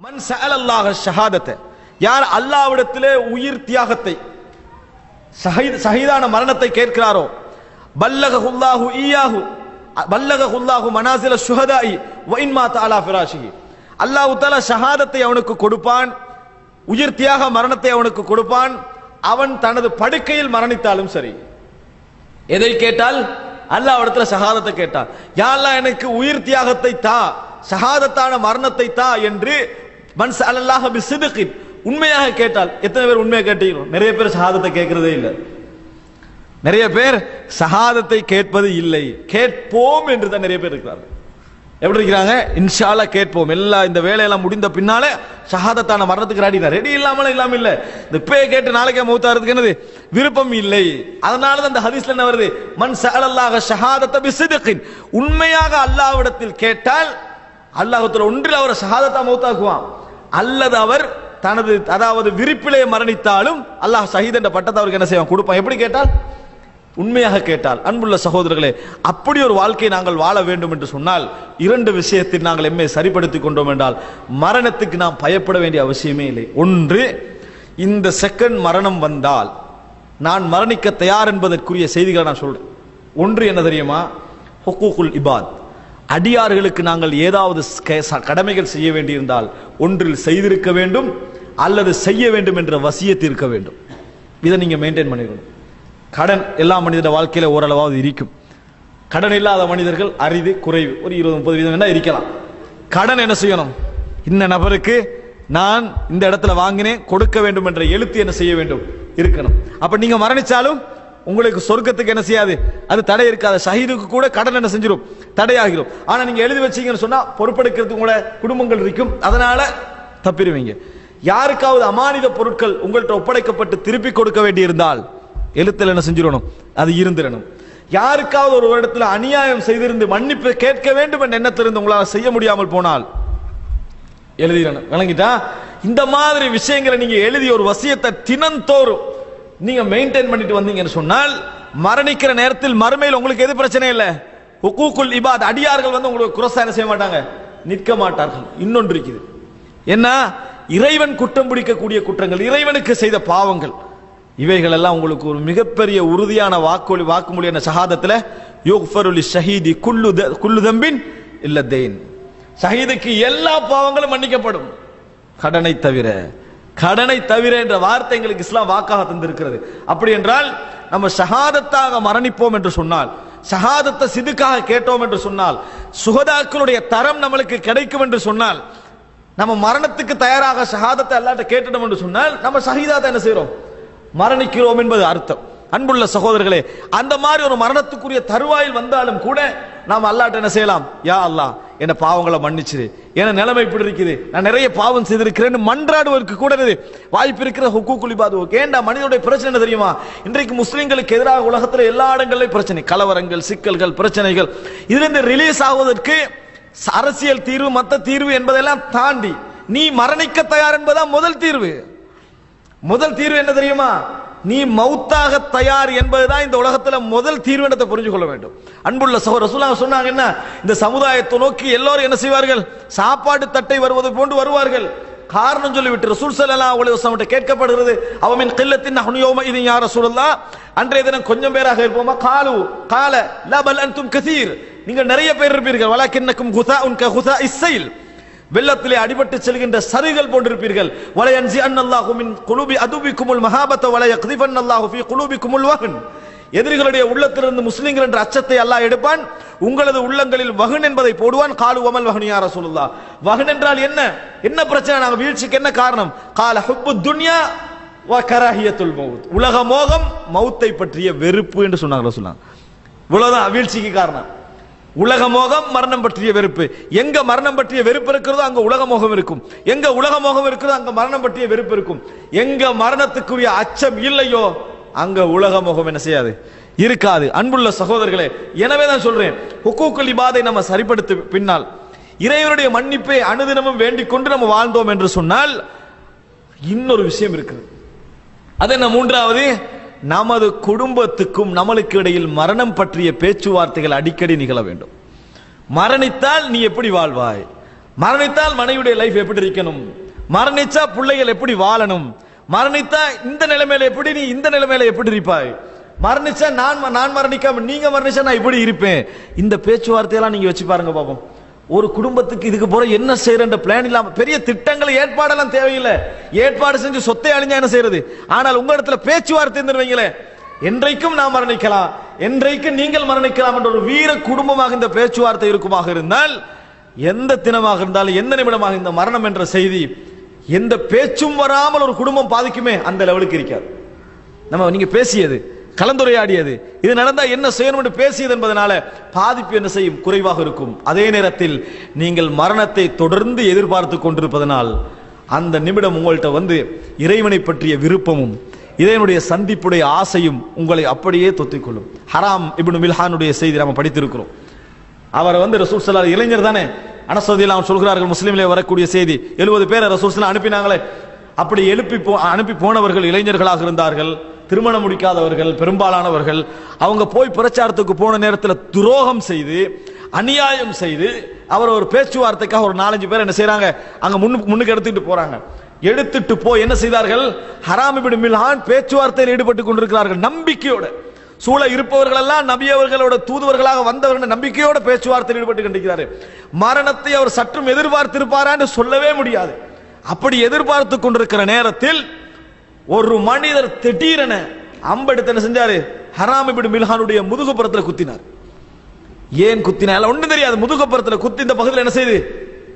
மன் சஅலல்லாஹ ஷஹாதத்தை யார் அல்லாவிடத்திலே உயிர் தியாகத்தை ஷஹீத் ஷஹீதான மரணத்தை கேட்கிறாரோ? பல்லகஹுல்லாஹு ஈயாஹு பல்லகஹுல்லாஹு மனாசில சுஹதாயி வைன் மாதா அலா ஃபிராஷிஹி அல்லாஹு தஆலா ஷஹாதத்தை அவனுக்கு கொடுப்பான் உயிர் தியாக மரணத்தை அவனுக்கு கொடுப்பான் அவன் தனது படுக்கையில் மரணித்தாலும் சரி. எதை கேட்டால்? அல்லாஹ் இடத்துல ஷஹாதத்தை கேட்டான். யாரெல்லாம் எனக்கு உயிர் தியாகத்தை தா ஷஹாதத்தான மரணத்தை தா என்று மன் சல்லல்லாஹு பிசிதுகின் உண்மையாக கேட்டால் எத்தனை பேர் உண்மையாக கேட்டீங்க நிறைய பேர் சகாதத்தை கேட்கறதே இல்லை. நிறைய பேர் சகாதத்தை கேட்பது இல்லை. கேட்போம் என்று தான் நிறைய பேர் இருக்கிறார்கள். எப்படி இருக்கிறாங்க? இன்ஷால கேட்போம். எல்லா இந்த வேலையெல்லாம் முடிந்த பின்னாலே ஷஹாதத்தான மரணத்துக்கு ரெடி ரெடி இல்லாமல இல்லாம இல்ல. இந்த பே கேட்டு நாளைக்கே மௌத்தாறதுக்கு என்னது? விருப்பம் இல்லை. அதனால தான் இந்த ஹதீஸ்ல என்ன வருது? மண் சகலல்லாக ஷஹாதத்த பிசிதுக்கின் உண்மையாக அல்லாவிடத்தில் கேட்டால் அல்லாஹத்துல ஒன்றில் அவரை சகாதத்தா மௌத்தாக்குவான். அல்லது அவர் தனது அதாவது விரிப்பிலே மரணித்தாலும் அல்லாஹ் ஷஹீத் என்ற பட்டத்தை அவருக்கு என்ன செய்வான்? கொடுப்பான். எப்படி கேட்டால்? உண்மையாக கேட்டால். அன்புள்ள சகோதரர்களே அப்படி ஒரு வாழ்க்கையை நாங்கள் வாழ வேண்டும் என்று சொன்னால் இரண்டு விஷயத்தில் நாங்கள் எம்மை சரிப்படுத்திக் கொண்டோம் என்றால் மரணத்துக்கு நாம் பயப்பட வேண்டிய அவசியமே இல்லை. ஒன்று இந்த செகண்ட் மரணம் வந்தால் நான் மரணிக்க தயார் என்பதற்குரிய செய்திகளை நான் சொல்றேன். ஒன்று என்ன தெரியுமா? ஹொக்கூகுல் இபாத். அடியார்களுக்கு நாங்கள் ஏதாவது கடமைகள் செய்ய வேண்டியிருந்தால் ஒன்றில் செய்திருக்க வேண்டும் அல்லது செய்ய வேண்டும் என்ற வசியத்து இருக்க வேண்டும். இதை நீங்கள் மெயின்டைன் பண்ணிக்கணும். கடன் எல்லா மனிதன வாழ்க்கையில் ஓரளவாவது இருக்கும். கடன் இல்லாத மனிதர்கள் அரிது குறைவு. ஒரு இருபது முப்பது வீதம் என்ன இருக்கலாம். கடன் என்ன செய்யணும்? இந்த நபருக்கு நான் இந்த இடத்துல வாங்கினேன் கொடுக்க வேண்டும் என்ற எழுத்து என்ன செய்ய வேண்டும்? இருக்கணும். அப்போ நீங்கள் மரணிச்சாலும் உங்களுக்கு சொர்க்கத்துக்கு என்ன செய்யாது? அது தடை இருக்காது. ஷஹீதுக்கு கூட கடன் என்ன செஞ்சிடும் தடையாகிடும் ஆனால் நீங்கள் எழுதி வச்சீங்கன்னு சொன்னால் பொறுப்பெடுக்கிறதுக்கு கூட குடும்பங்கள் இருக்கும். அதனால் தப்பிடுவீங்க. யாருக்காவது அமானித பொருட்கள் உங்கள்கிட்ட ஒப்படைக்கப்பட்டு திருப்பி கொடுக்க வேண்டியிருந்தால் எழுத்தில் என்ன செஞ்சிடணும்? அது இருந்திடணும். யாருக்காவது ஒரு இடத்துல அநியாயம் செய்திருந்து மன்னிப்பு கேட்க வேண்டும் என்ற எண்ணத்திலிருந்து உங்களால் செய்ய முடியாமல் போனால் எழுதிடணும். விளங்கிட்டா? இந்த மாதிரி விஷயங்களை நீங்க எழுதி ஒரு வசியத்தை தினந்தோறும் நீங்க மெயின்டைன் பண்ணிட்டு வந்தீங்கன்னு சொன்னால் மரணிக்கிற நேரத்தில் மறுமையில் உங்களுக்கு எது பிரச்சனை இல்லை? ஹுக்கூக்குல் இபாத் அடியார்கள் வந்து உங்களுக்கு குரசாயனம் செய்ய மாட்டாங்க? நிற்க மாட்டார்கள். இன்னொன்று இருக்குது. என்ன இறைவன் குற்றம் பிடிக்கக்கூடிய குற்றங்கள் இறைவனுக்கு செய்த பாவங்கள் இவைகள் எல்லாம் உங்களுக்கு ஒரு மிகப்பெரிய உறுதியான வாக்குமொழி வாக்குமொழி சகாதத்தில் ஷஹாதத்துல ஷஹீதி குல்லு குல்லு தம்பின் இல்ல தேன் ஷஹீதுக்கு எல்லா பாவங்களும் மன்னிக்கப்படும். கடனை தவிர கடனை தவிர என்ற வார்த்தை எங்களுக்கு இஸ்லாம் வாக்காக தந்திருக்கிறது. அப்படி என்றால் நம்ம ஷஹாதத்தாக மரணிப்போம் என்று சொன்னால் ஷஹாதத்தை சிதுக்காக கேட்டோம் என்று சொன்னால் சுகதாக்களுடைய தரம் நம்மளுக்கு கிடைக்கும் என்று சொன்னால் நம்ம மரணத்துக்கு தயாராக ஷஹாதத்தை அல்லாட்ட கேட்டுட்டோம் என்று சொன்னால் நம்ம ஷஹீதாத்தை என்ன செய்கிறோம் மரணிக்கிறோம் என்பது அர்த்தம். அன்புள்ள சகோதரர்களே அந்த மாதிரி ஒரு மரணத்துக்குரிய தருவாயில் வந்தாலும் கூட நாம் அல்லாட்ட என்ன செய்யலாம்? யா அல்லாஹ் என்ன பாவங்களை மன்னிச்சிரு. என நிலைமை இப்படி இருக்குது? நான் நிறைய பாவம் செய்திருக்கிறேன்னு மன்றாடுவதற்கு கூட இது வாய்ப்பு இருக்கிற ஹுக்கு குளிபாது ஏண்டா மனிதனுடைய பிரச்சனை என்ன தெரியுமா? இன்றைக்கு முஸ்லிம்களுக்கு எதிராக உலகத்தில் எல்லா இடங்களிலும் பிரச்சனை. கலவரங்கள் சிக்கல்கள் பிரச்சனைகள். இதிலிருந்து ரிலீஸ் ஆவதற்கு அரசியல் தீர்வு மற்ற தீர்வு என்பதெல்லாம் தாண்டி நீ மரணிக்க தயார் என்பதான் முதல் தீர்வு. முதல் தீர்வு என்ன தெரியுமா? நீ மௌத்தாக தயார் என்பதுதான் இந்த உலகத்தில் முதல் தீர்வு புரிஞ்சு கொள்ள வேண்டும். அன்புள்ள சகோ ரசூலா சொன்னாங்க என்ன? இந்த சமுதாயத்தை நோக்கி எல்லோரும் என்ன செய்வார்கள்? சாப்பாடு தட்டை வருவது போன்று வருவார்கள். காரணம் சொல்லிவிட்டு ரசூல் சல்லா அலைஹி வஸல்லம் கேட்கப்படுகிறது அவமின் கில்லத்தின் நஹ்னு இது யார யா அன்றைய தினம் கொஞ்சம் பேராக இருப்போமா? காலு கால லபல் பல் அன்தும் கசீர். நீங்கள் நிறைய பேர் இருப்பீர்கள். வலக்கின்னக்கும் குதாஉன் க குசா இஸ்ஸைல் வெள்ளத்திலே அடிபட்டு செல்கின்ற சரிகள் போன்றிருப்பீர்கள். வலையன்சி அன்னல்லாஹு மின் குலுபி அதுபிக்குமுல் மகாபத்த வலைய கதிபன் அல்லாஹு ஃபி குலுபிக்குமுல் வகன் எதிரிகளுடைய உள்ளத்திலிருந்து முஸ்லிம்கள் என்ற அச்சத்தை அல்லாஹ் எடுப்பான். உங்களது உள்ளங்களில் வகுன் என்பதை போடுவான். காலு வமல் வகுனியார சொல்லுல்லா வகுன் என்றால் என்ன? என்ன பிரச்சனை? நாங்கள் வீழ்ச்சிக்கு என்ன காரணம்? கால ஹுப்பு துன்யா வ கராஹியத்துல் மவுத் உலக மோகம் மௌத்தை பற்றிய வெறுப்பு என்று சொன்னாங்க சொன்னாங்க இவ்வளவுதான் வீழ்ச்சிக்கு காரணம். உலக மோகம் மரணம் பற்றிய வெறுப்பு. எங்க மரணம் பற்றிய வெறுப்பு இருக்கிறதோ அங்க உலக மோகம் இருக்கும். எங்க உலக மோகம் இருக்கிறதோ அங்க மரணம் பற்றிய வெறுப்பு இருக்கும். எங்க மரணத்துக்குரிய அச்சம் இல்லையோ அங்க உலகமோகம் என்ன செய்யாது? இருக்காது. அன்புள்ள சகோதரர்களே எனவே தான் சொல்றேன் ஹுக்கூக்கள் இபாதை நம்ம சரிப்படுத்த பின்னால் இறைவனுடைய மன்னிப்பை அனுதினமும் வேண்டிக் கொண்டு நம்ம வாழ்ந்தோம் என்று சொன்னால் இன்னொரு விஷயம் இருக்குது அது என்ன மூன்றாவது? நமது குடும்பத்துக்கும் நம்மளுக்கு இடையில் மரணம் பற்றிய பேச்சுவார்த்தைகள் அடிக்கடி நிகழ வேண்டும். மரணித்தால் நீ எப்படி வாழ்வாய்? மரணித்தால் மனைவியுடைய லைஃப் எப்படி இருக்கணும்? மரணிச்சா பிள்ளைகள் எப்படி வாழணும்? மரணித்தா இந்த நிலைமையில எப்படி நீ இந்த நிலைமையில எப்படி இருப்பாய்? மரணிச்சா நான் ம- நான் மரணிக்காம நீங்க மரணிச்சா நான் இப்படி இருப்பேன். இந்த பேச்சுவார்த்தையெல்லாம் நீங்க வச்சு பாருங்க பாப்போம். ஒரு குடும்பத்துக்கு இதுக்கு போற என்ன செய்யற பிளான் இல்லாம பெரிய திட்டங்கள் ஏற்பாடெல்லாம் தேவையில்லை. ஏற்பாடு செஞ்சு சொத்தை அழிஞ்சா என்ன செய்யறது? ஆனால் உங்க இடத்துல பேச்சுவார்த்தை இருந்துருவீங்களே என்றைக்கும் நாம் மரணிக்கலாம். என்றைக்கும் நீங்கள் மரணிக்கலாம் என்ற ஒரு வீர குடும்பமாக இந்த பேச்சுவார்த்தை இருக்குமாக இருந்தால் எந்த தினமாக இருந்தாலும் எந்த நிமிடமாக இந்த மரணம் என்ற செய்தி எந்த பேச்சும் வராமல் ஒரு குடும்பம் பாதிக்குமே அந்த லெவலுக்கு இருக்காது. நம்ம நீங்க பேசியது கலந்துரையாடியது. இது நடந்தா என்ன செய்யணும் என்று பேசியது என்பதனால பாதிப்பு என்ன செய்யும்? குறைவாக இருக்கும். அதே நேரத்தில் நீங்கள் மரணத்தை தொடர்ந்து எதிர்பார்த்து கொண்டிருப்பதனால் அந்த நிமிடம் உங்கள்கிட்ட வந்து இறைவனை பற்றிய விருப்பமும் இதனுடைய சந்திப்புடைய ஆசையும் உங்களை அப்படியே தொத்திக்கொள்ளும். ஹராம் இப்னு மில்ஹானுடைய செய்தி நம்ம படித்திருக்கிறோம். அவரை வந்து ரசூல் ஸல்லல்லாஹு இளைஞர் தானே? அனசதியில் அவன் சொல்கிறார்கள் முஸ்லீம்ல வரக்கூடிய செய்தி. எழுபது பேரை ரசூல் அனுப்பினாங்களே. அப்படி எழுப்பி போ அனுப்பி போனவர்கள் இளைஞர்களாக இருந்தார்கள். திருமணம் முடிக்காதவர்கள் பெரும்பாலானவர்கள் அவங்க போய் பிரச்சாரத்துக்கு போன நேரத்தில் துரோகம் செய்து அநியாயம் செய்து அவர் ஒரு பேச்சுவார்த்தைக்காக ஒரு நாலஞ்சு பேர் என்ன செய்கிறாங்க அங்க முன்னு முன்னுக்கு எடுத்துட்டு போறாங்க. எடுத்துட்டு போய் என்ன செய்தார்கள்? ஹராம் இப்னு மில்ஹான் பேச்சுவார்த்தையில் ஈடுபட்டு கொண்டிருக்கிறார்கள். நம்பிக்கையோட. சூழ இருப்பவர்கள் எல்லாம் நபி தூதுவர்களாக வந்தவர்கள் நம்பிக்கையோட பேச்சுவார்த்தையில் ஈடுபட்டு கண்டிக்கிறாரு மரணத்தை அவர் சற்றும் எதிர்பார்த்திருப்பாரான்னு சொல்லவே முடியாது. அப்படி எதிர்பார்த்து கொண்டிருக்கிற நேரத்தில் ஒரு மனிதர் திடீரென அம்பெடுத்து என்ன செஞ்சாரு? ஹராம் இப்படி மில்ஹானுடைய முதுகுப்புறத்தில் குத்தினார். ஏன் குத்தினால ஒன்றும் தெரியாது. முதுகுப்புறத்தில் குத்தி இந்த பகுதியில் என்ன செய்து?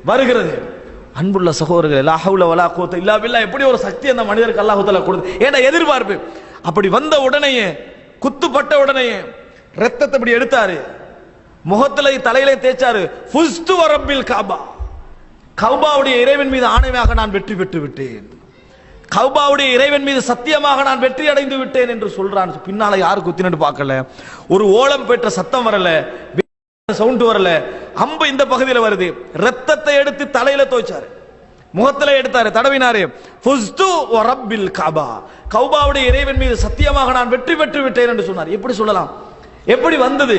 வருகிறது. அன்புள்ள சகோதரர்கள் லா ஹவுல வலா குவத்த இல்லா பில்லா. எப்படி ஒரு சக்தி அந்த மனிதருக்கு அல்லாஹ் கொடுத்து ஏன்னா எதிர்பார்ப்பு? அப்படி வந்த உடனேயே குத்துப்பட்ட உடனேயே ரத்தத்தை இப்படி எடுத்தாரு. முகத்துல தலையிலே தேய்ச்சாரு. ஃபுஸ்து வரப்பில் காபா. கௌபாவுடைய இறைவன் மீது ஆணையாக நான் வெற்றி பெற்று விட்டேன். கௌபாவுடைய இறைவன் மீது சத்தியமாக நான் வெற்றி அடைந்து விட்டேன் என்று சொல்றான். பின்னால யாரு குத்தினு பார்க்கல. ஒரு ஓலம் பெற்ற சத்தம் வரல. சவுண்ட் வரல. அம்பு இந்த பகுதியில் வருது. ரத்தத்தை எடுத்து தலையில தோய்ச்சாரு முகத்துல எடுத்தாரு. தடவினாரு. ஃபுஸ்து ரப்பில் கபா. கௌபாவுடைய இறைவன் மீது சத்தியமாக நான் வெற்றி பெற்று விட்டேன் என்று சொன்னார். எப்படி சொல்லலாம்? எப்படி வந்தது?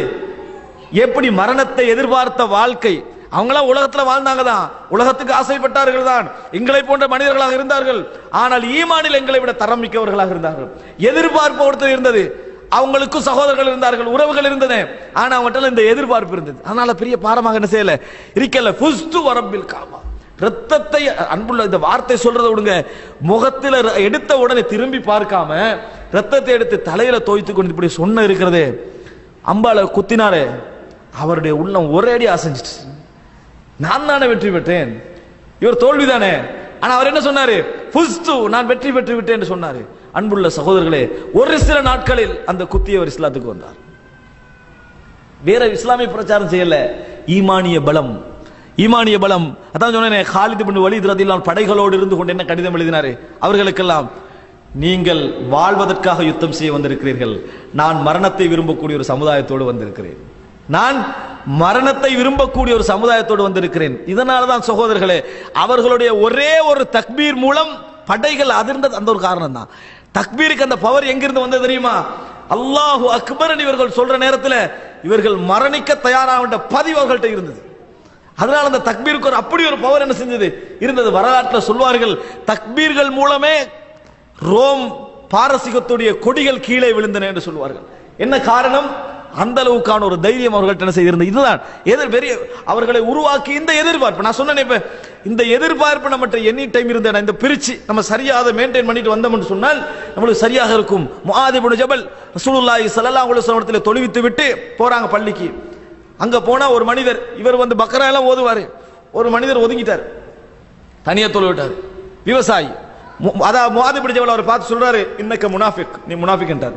எப்படி மரணத்தை எதிர்பார்த்த வாழ்க்கை? அவங்களாம் உலகத்தில் வாழ்ந்தாங்க தான் உலகத்துக்கு ஆசைப்பட்டார்கள் தான் எங்களை போன்ற மனிதர்களாக இருந்தார்கள். ஆனால் ஈமானில் எங்களை விட தரம் மிக்கவர்களாக இருந்தார்கள். எதிர்பார்ப்பு ஒருத்தர் இருந்தது. அவங்களுக்கும் சகோதரர்கள் இருந்தார்கள் உறவுகள் இருந்தது ஆனா அவங்கள்ட்ட இந்த எதிர்பார்ப்பு இருந்தது. அதனால பெரிய பாரமாக என்ன செய்யல? இருக்கல. புஸ்து வரம்பில் காமா ரத்தத்தை அன்புள்ள இந்த வார்த்தை சொல்றதை விடுங்க. முகத்தில் ர- எடுத்த உடனே திரும்பி பார்க்காம ரத்தத்தை எடுத்து தலையில தோய்த்து கொண்டு இப்படி சொன்ன இருக்கிறதே. அம்பால குத்தினாரே. அவருடைய உள்ளம் ஒரே அடி அசைஞ்சிட்டு நான் தானே வெற்றி பெற்றேன்? இவர் தோல்விதானே? ஆனா அவர் என்ன சொன்னாரு? புஸ்து நான் வெற்றி பெற்று விட்டேன் என்று சொன்னாரு. அன்புள்ள சகோதரர்களே ஒரு சில நாட்களில் அந்த குத்தியவர் இஸ்லாத்துக்கு வந்தார். வேற இஸ்லாமிய பிரச்சாரம் செய்யல. ஈமானிய பலம். ஈமானிய பலம். அதான் சொன்னேன் ஹாலித் பின் வலீத் ரதியல்லாஹு படைகளோடு இருந்து கொண்டு என்ன கடிதம் எழுதினாரு? அவர்களுக்கெல்லாம் நீங்கள் வாழ்வதற்காக யுத்தம் செய்ய வந்திருக்கிறீர்கள். நான் மரணத்தை விரும்பக்கூடிய ஒரு சமுதாயத்தோடு வந்திருக்கிறேன். நான் மரணத்தை விரும்பக்கூடிய ஒரு சமுதாயத்தோடு வந்திருக்கிறேன். இதனால தான் சகோதரர்களே அவர்களுடைய ஒரே ஒரு தக்பீர் மூலம் படைகள் அதிர்ந்தது அந்த ஒரு காரணம் தான் தக்பீருக்கு அந்த பவர் எங்கிருந்து வந்தது தெரியுமா? அல்லாஹு அக்பர் இவர்கள் சொல்ற நேரத்தில் இவர்கள் மரணிக்க தயாராக பதிவு அவர்கள்ட்ட இருந்தது. அதனால அந்த தக்பீருக்கு ஒரு அப்படி ஒரு பவர் என்ன செஞ்சது? இருந்தது. வரலாற்றில் சொல்வார்கள் தக்பீர்கள் மூலமே ரோம் பாரசீகத்துடைய கொடிகள் கீழே விழுந்தன என்று சொல்வார்கள். என்ன காரணம்? அந்த அளவுக்கான ஒரு தைரியம் அவர்கள்ட்ட என்ன செய்திருந்தது? இதுதான். எதிர் பெரிய அவர்களை உருவாக்கி இந்த எதிர்பார்ப்பு. நான் சொன்னேன் இப்போ இந்த எதிர்பார்ப்பு நம்மகிட்ட எனி டைம் இருந்த இந்த பிரிச்சு நம்ம சரியாக அதை மெயின்டைன் பண்ணிட்டு வந்தோம்னு சொன்னால் நம்மளுக்கு சரியாக இருக்கும். முஆதிபுன் ஜபல் ரசூலுல்லாஹி ஸல்லல்லாஹு அலைஹி வஸல்லம் தொழுவித்து விட்டு போறாங்க பள்ளிக்கு. அங்க போனா ஒரு மனிதர் இவர் வந்து பக்கரா எல்லாம் ஓதுவாரு. ஒரு மனிதர் ஒதுங்கிட்டார். தனியா தொழுவிட்டார். விவசாயி. மு- அதான் முவாதி ஜபல் அவர் பார்த்து சொல்றாரு இன்னக்க முனாஃபிக். நீ முனாஃபிக்ன்றார்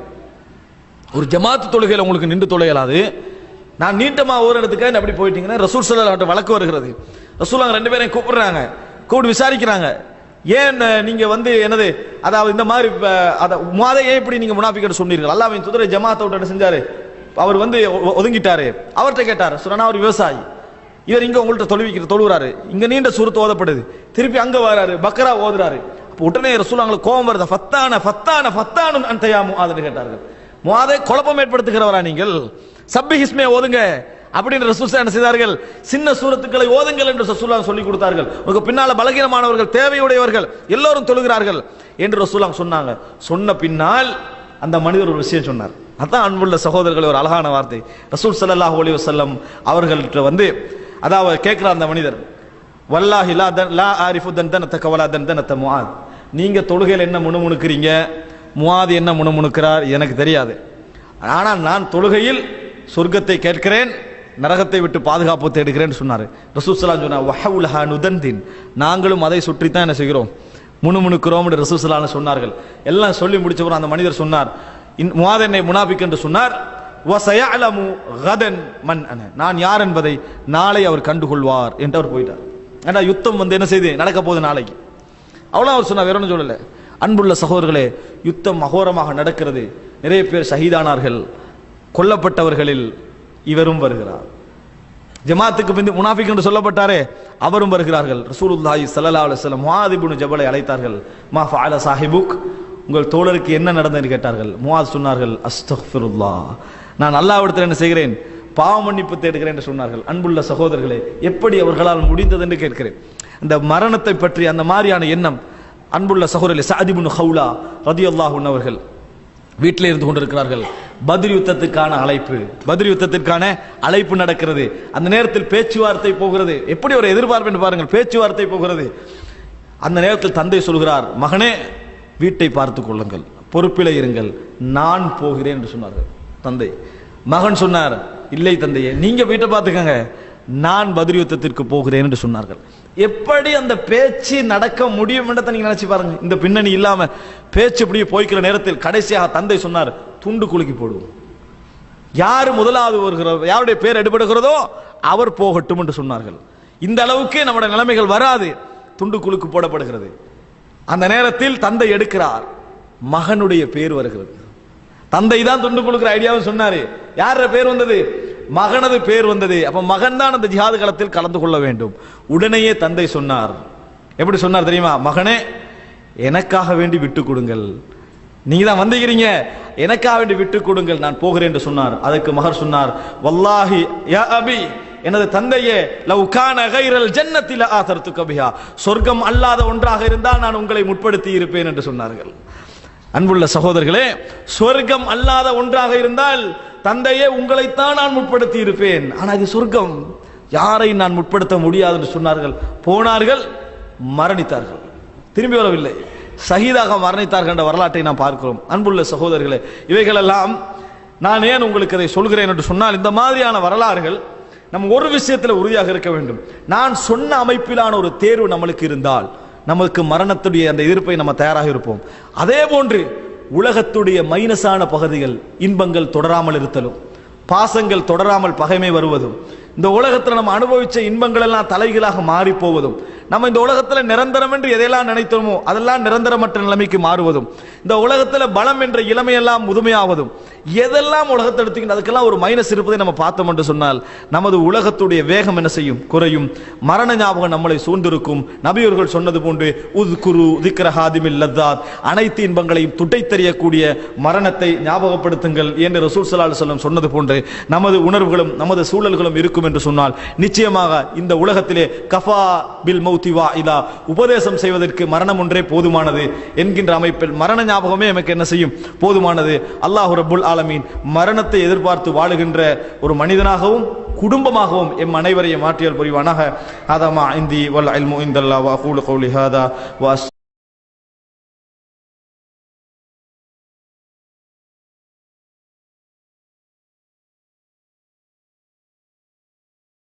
ஒரு ஜமாத்து தொழுகையில் உங்களுக்கு நின்று தொழுகலாது நான் நீட்டமாக ஒரு இடத்துக்கு அப்படி போயிட்டீங்கன்னா ரசூல் சல்லா வழக்கு வருகிறது. ரசூல் ரெண்டு பேரையும் கூப்பிடுறாங்க. கூப்பிட்டு விசாரிக்கிறாங்க. ஏன் நீங்கள் வந்து என்னது அதாவது இந்த மாதிரி அதை மாதை ஏன் இப்படி நீங்கள் முனாஃபிக்கிட்ட சொன்னீர்கள்? அல்லாவின் துதிரை ஜமாத்தோட என்ன செஞ்சார்? அவர் வந்து ஒதுங்கிட்டாரு. அவர்கிட்ட கேட்டார் சுரனா அவர் விவசாயி. இவர் இங்கே உங்கள்கிட்ட தொழுவிக்கிற தொழுகிறாரு இங்கே நீண்ட சுருத்து ஓதப்படுது. திருப்பி அங்கே வராரு பக்ரா ஓதுறாரு. அப்போ உடனே ரசூல் அவங்களுக்கு கோபம் வருது. ஃபத்தான ஃபத்தான ஃபத்தானு அன்தையா அதுன்னு கேட்டார்கள். முஆதை குழப்பம் ஏற்படுத்துகிறவரா நீங்கள்? சப்பி ஹிஸ்மே ஓதுங்க. அப்படின்னு ரசூல் என்ன செய்தார்கள். சின்ன சூரத்துக்களை ஓதுங்கள் என்று ரசூல்லா சொல்லி கொடுத்தார்கள். உங்க பின்னால பலகீனமானவர்கள் தேவையுடையவர்கள் எல்லோரும் தொழுகிறார்கள் என்று ரசூலா சொன்னாங்க. சொன்ன பின்னால் அந்த மனிதர் ஒரு விஷயம் சொன்னார். அதான் அன்புள்ள சகோதரர்கள் ஒரு அழகான வார்த்தை. ரசூல் சல்லாஹ் ஒலி வசல்லம் அவர்கள்ட்ட வந்து அதாவது கேட்கிறார் அந்த மனிதர். வல்லாஹி லா தன் லா ஆரிஃபு தந்தனத்த கவலா தந்தனத்த முஆத். நீங்கள் தொழுகையில் என்ன முணுமுணுக்கிறீங்க? முவாது என்ன முணுமுணுக்கிறார் எனக்கு தெரியாது. ஆனால் நான் தொழுகையில் சொர்க்கத்தை கேட்கிறேன் நரகத்தை விட்டு பாதுகாப்பு தேடுகிறேன்னு சொன்னார். ரசூசலாம் சொன்னார் வஹவுலஹா நுதந்தின் நாங்களும் அதை சுற்றித்தான் என்ன செய்கிறோம்? முணுமுணுக்கிறோம் என்று ரசூசலான்னு சொன்னார்கள். எல்லாம் சொல்லி முடிச்சவரும் அந்த மனிதர் சொன்னார் இன் முவாத என்னை முனாபிக் என்று சொன்னார் மன் நான் யார் என்பதை நாளை அவர் கண்டுகொள்வார் என்று அவர் போயிட்டார். ஏன்னா யுத்தம் வந்து என்ன செய்து? நடக்க போகுது நாளைக்கு. அவ்வளோ அவர் சொன்னார் வேற ஒன்றும் சொல்லலை. அன்புள்ள சகோதரர்களே யுத்தம் அகோரமாக நடக்கிறது. நிறைய பேர் ஷஹீதானார்கள் கொல்லப்பட்டவர்களில் இவரும் வருகிறார். ஜமாத்துக்கு பிந்தி முனாஃபிக் என்று சொல்லப்பட்டாரே அவரும் வருகிறார்கள். ரசூலுல்லாஹி சல்லா அலுவலம் வஸல்லம் ஜபலை அழைத்தார்கள். மா ஃபால சாஹிபுக் உங்கள் தோழருக்கு என்ன நடந்தது கேட்டார்கள். முஆத் சொன்னார்கள் அஸ்தஃபிருல்லா நான் அல்லாஹ்விடத்தில் என்ன செய்கிறேன்? பாவ மன்னிப்பு தேடுகிறேன் என்று சொன்னார்கள். அன்புள்ள சகோதரர்களே எப்படி அவர்களால் முடிந்தது என்று கேட்கிறேன். இந்த மரணத்தை பற்றி அந்த மாதிரியான எண்ணம் அன்புள்ள சகோதரர்களே சாதிபுன் ஹவுலா ரதியல்லாஹு அவர்கள் வீட்டில் இருந்து கொண்டிருக்கிறார்கள். பதில் யுத்தத்துக்கான அழைப்பு பத்ர் யுத்தத்திற்கான அழைப்பு நடக்கிறது. அந்த நேரத்தில் பேச்சுவார்த்தை போகிறது. எப்படி ஒரு எதிர்பார்ப்பு என்று பாருங்கள் பேச்சுவார்த்தை போகிறது. அந்த நேரத்தில் தந்தை சொல்கிறார் மகனே வீட்டை பார்த்து கொள்ளுங்கள் பொறுப்பில இருங்கள் நான் போகிறேன் என்று சொன்னார்கள் தந்தை. மகன் சொன்னார் இல்லை தந்தையே நீங்க வீட்டை பார்த்துக்கங்க நான் பதில் யுத்தத்திற்கு போகிறேன் என்று சொன்னார்கள். எப்படி அந்த பேச்சு நடக்க முடியும் என்றதை நீங்க நினைச்சு பாருங்க. இந்த பின்னணி இல்லாம பேச்சு இப்படியே போய்க்கிற நேரத்தில் கடைசியாக தந்தை சொன்னார் துண்டு குலுக்கி போடுவோம். யார் முதலாவது வருகிறதோ யாருடைய பேர் எடுபடுகிறதோ அவர் போகட்டும் என்று சொன்னார்கள். இந்த அளவுக்கு நம்முடைய நிலைமைகள் வராது. துண்டு குலுக்கு போடப்படுகிறது. அந்த நேரத்தில் தந்தை எடுக்கிறார். மகனுடைய பேர் வருகிறது. தந்தை தான் துண்டு குலுக்கிற ஐடியாவும் சொன்னாரு. யார பேர் வந்தது? மகனது பேர் வந்தது. அப்ப மகன் தான் அந்த ஜிஹாது களத்தில் கலந்து கொள்ள வேண்டும். உடனேயே தந்தை சொன்னார். எப்படி சொன்னார் தெரியுமா? மகனே எனக்காக வேண்டி விட்டு கொடுங்கள். நீங்க தான் வந்திருக்கிறீங்க. எனக்காக வேண்டி விட்டு கொடுங்கள். நான் போகிறேன் என்று சொன்னார். அதற்கு மகர் சொன்னார் வல்லாஹி யா அபி எனது தந்தையே லவ் கான கைரல் ஜன்னத்தில ஆதரத்து கபியா சொர்க்கம் அல்லாத ஒன்றாக இருந்தால் நான் உங்களை முற்படுத்தி இருப்பேன் என்று சொன்னார்கள். அன்புள்ள சகோதரர்களே சொர்க்கம் அல்லாத ஒன்றாக இருந்தால் தந்தையே உங்களைத்தான் நான் முற்படுத்தி இருப்பேன் ஆனால் இது சொர்க்கம். யாரை நான் முற்படுத்த முடியாது என்று சொன்னார்கள். போனார்கள் மரணித்தார்கள். திரும்பி வரவில்லை. சகிதாக மரணித்தார்கள் என்ற வரலாற்றை நாம் பார்க்கிறோம். அன்புள்ள சகோதரர்களே இவைகளெல்லாம் நான் ஏன் உங்களுக்கு அதை சொல்கிறேன் என்று சொன்னால் இந்த மாதிரியான வரலாறுகள் நம் ஒரு விஷயத்தில் உறுதியாக இருக்க வேண்டும். நான் சொன்ன அமைப்பிலான ஒரு தேர்வு நம்மளுக்கு இருந்தால் நமக்கு மரணத்துடைய அந்த எதிர்ப்பை நம்ம தயாராக இருப்போம். அதே போன்று உலகத்துடைய மைனஸான பகுதிகள் இன்பங்கள் தொடராமல் இருத்தலும் பாசங்கள் தொடராமல் பகைமை வருவதும் இந்த உலகத்தில் நம்ம அனுபவித்த இன்பங்கள் எல்லாம் தலைகளாக மாறி போவதும் நம்ம இந்த உலகத்தில் நிரந்தரம் என்று எதையெல்லாம் நினைத்தோமோ அதெல்லாம் நிரந்தரமற்ற நிலைமைக்கு மாறுவதும் இந்த உலகத்தில் பலம் என்ற இளமையெல்லாம் முதுமையாவதும் எதெல்லாம் உலகத்தை எடுத்துக்கிட்டு அதுக்கெல்லாம் ஒரு மைனஸ் இருப்பதை நம்ம பார்த்தோம் என்று சொன்னால் நமது உலகத்துடைய வேகம் என்ன செய்யும்? குறையும். மரண ஞாபகம் நம்மளை சூழ்ந்திருக்கும். நபியர்கள் சொன்னது போன்று உத் குரு திக்ர ஹாதிமில் லத்தாத் அனைத்து இன்பங்களையும் துட்டை தெரியக்கூடிய மரணத்தை ஞாபகப்படுத்துங்கள் என்று ரசூல் சலாஹ் சொல்லம் சொன்னது போன்று நமது உணர்வுகளும் நமது சூழல்களும் இருக்கும் என்று சொன்னால் நிச்சயமாக இந்த உலகத்திலே கஃபா பில் மௌத்தி வா இலா உபதேசம் செய்வதற்கு மரணம் ஒன்றே போதுமானது என்கின்ற அமைப்பில் மரண ஞாபகமே நமக்கு என்ன செய்யும்? போதுமானது. அல்லாஹு ரபுல் ஆலமீன் மரணத்தை எதிர்பார்த்து வாழுகின்ற ஒரு மனிதனாகவும் குடும்பமாகவும் எம் அனைவரையும் மாற்றியல் புரிவானாக. ஆதாமா இந்தி வல் இல்மு இந்தல்லா வா கூலு கௌலி ஹாதா வா